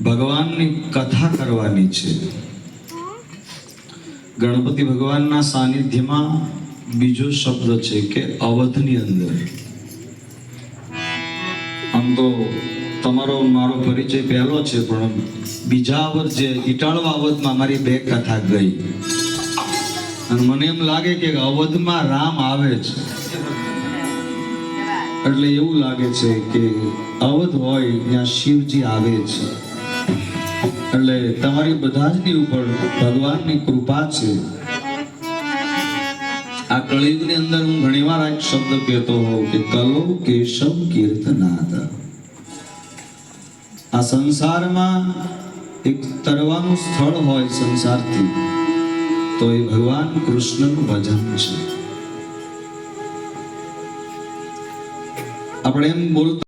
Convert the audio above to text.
ભગવાનની કથા કરવાની છે ગણપતિ ભગવાનના સાનિધ્યમાં બીજો શબ્દ છે કે અવધની અંદર આમ તો તમારો મારો પરિચય પહેલો છે, પણ બીજા અવધ જે ઇટાળવા અવધમાં મારી બે કથા ગઈ. અને મને એમ લાગે કે અવધમાં રામ આવે છે એટલે એવું લાગે છે કે અવધ હોય ત્યાં શિવજી આવે છે એટલે તમારી બધા જની ઉપર ભગવાનની કૃપા છે. આ કળિયુગની અંદર હું ઘણીવાર એક શબ્દ કહેતો હોઉં કે કલો કેશવ કીર્તનાદ. આ સંસારમાં એક તરવાનું સ્થળ હોય સંસારથી, તો એ ભગવાન કૃષ્ણનું ભજન છે. આપણે એમ બોલતા